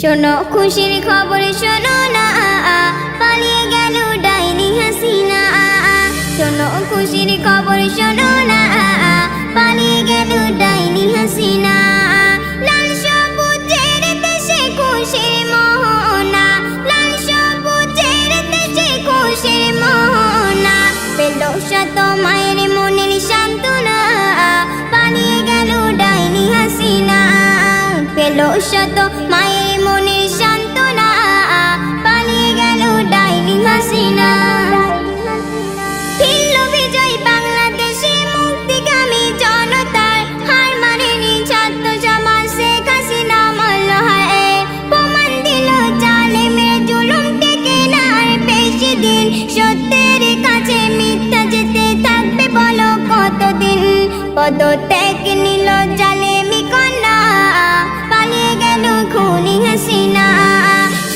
শোনো, খুশির খবর শোনো না, পালিয়ে গেল ডাইনি হাসিনা। শোনো, খুশির খবর শোনো না, পালিয়ে গেল ডাইনি হাসিনা। লাল সবুজের মায়ের শত মায়ের মনের সান্ত্বনা। পালিয়ে গেল ডাইনি হাসিনা ফিরল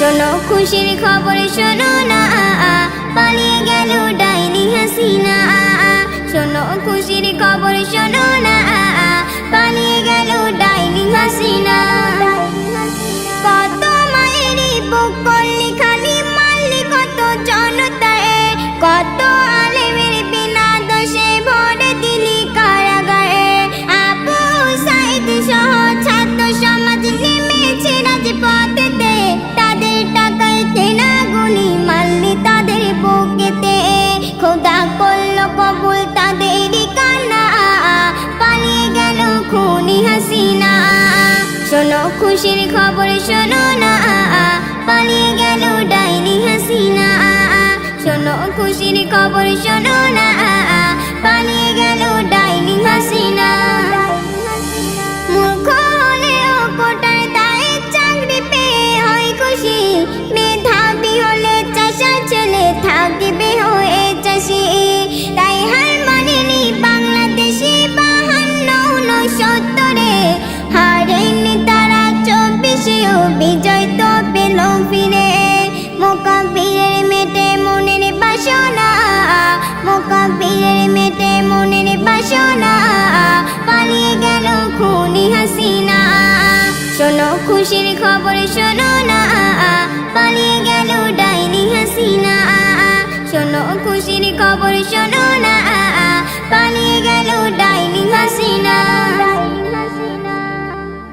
শোনো খুশির খবর শোনো না। পালিয়ে গেল ডাইনি হাসিনা। শোনো খুশির খবর শোনো খুশির খবর শোনো না। পালিয়ে গেল ডাইনি হাসিনা। শোনো খুশির খবর শোনো না। খুশির খবর শোনো না। পালিয়ে গেল ডাইনি হাসিনা। শোনো খুশির খবর শোনো